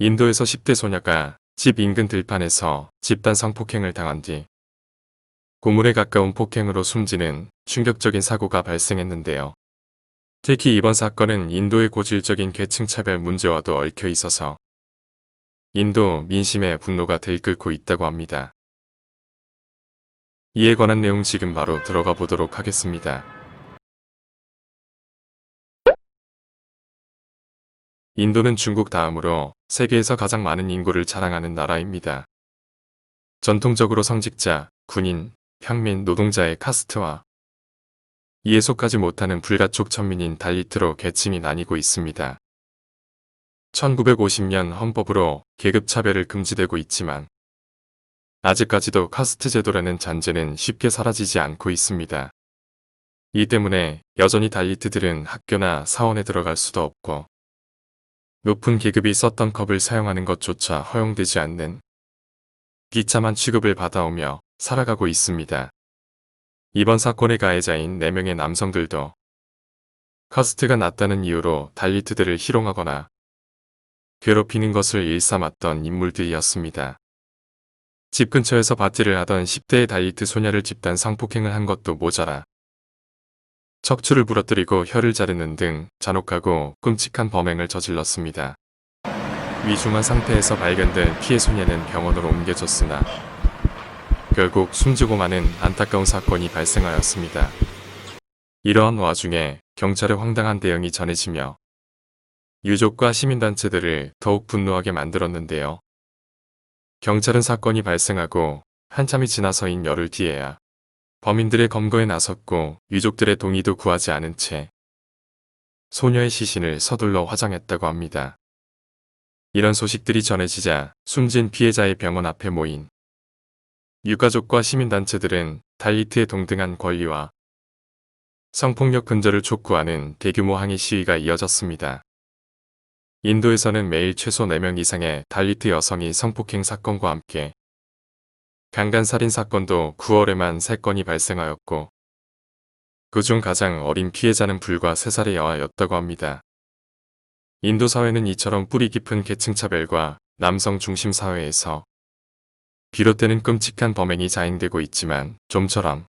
인도에서 10대 소녀가 집 인근 들판에서 집단 성폭행을 당한 뒤 고물에 가까운 폭행으로 숨지는 충격적인 사고가 발생했는데요. 특히 이번 사건은 인도의 고질적인 계층차별 문제와도 얽혀 있어서 인도 민심의 분노가 들끓고 있다고 합니다. 이에 관한 내용 지금 바로 들어가 보도록 하겠습니다. 인도는 중국 다음으로 세계에서 가장 많은 인구를 자랑하는 나라입니다. 전통적으로 성직자, 군인, 평민, 노동자의 카스트와 이에 속하지 못하는 불가촉 천민인 달리트로 계층이 나뉘고 있습니다. 1950년 헌법으로 계급차별을 금지되고 있지만 아직까지도 카스트 제도라는 잔재는 쉽게 사라지지 않고 있습니다. 이 때문에 여전히 달리트들은 학교나 사원에 들어갈 수도 없고 높은 계급이 썼던 컵을 사용하는 것조차 허용되지 않는 비참한 취급을 받아오며 살아가고 있습니다. 이번 사건의 가해자인 4명의 남성들도 카스트가 낮다는 이유로 달리트들을 희롱하거나 괴롭히는 것을 일삼았던 인물들이었습니다. 집 근처에서 밭일을 하던 10대의 달리트 소녀를 집단 성폭행을 한 것도 모자라 척추를 부러뜨리고 혀를 자르는 등 잔혹하고 끔찍한 범행을 저질렀습니다. 위중한 상태에서 발견된 피해 소녀는 병원으로 옮겨졌으나 결국 숨지고 마는 안타까운 사건이 발생하였습니다. 이러한 와중에 경찰의 황당한 대응이 전해지며 유족과 시민단체들을 더욱 분노하게 만들었는데요. 경찰은 사건이 발생하고 한참이 지나서인 열흘 뒤에야 범인들의 검거에 나섰고 유족들의 동의도 구하지 않은 채 소녀의 시신을 서둘러 화장했다고 합니다. 이런 소식들이 전해지자 숨진 피해자의 병원 앞에 모인 유가족과 시민단체들은 달리트의 동등한 권리와 성폭력 근절을 촉구하는 대규모 항의 시위가 이어졌습니다. 인도에서는 매일 최소 4명 이상의 달리트 여성이 성폭행 사건과 함께 강간살인 사건도 9월에만 3건이 발생하였고 그중 가장 어린 피해자는 불과 3살의 여아였다고 합니다. 인도 사회는 이처럼 뿌리 깊은 계층차별과 남성 중심 사회에서 비롯되는 끔찍한 범행이 자행되고 있지만 좀처럼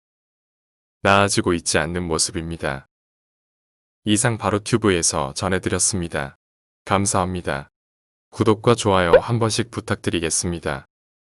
나아지고 있지 않는 모습입니다. 이상 바로 튜브에서 전해드렸습니다. 감사합니다. 구독과 좋아요 한 번씩 부탁드리겠습니다.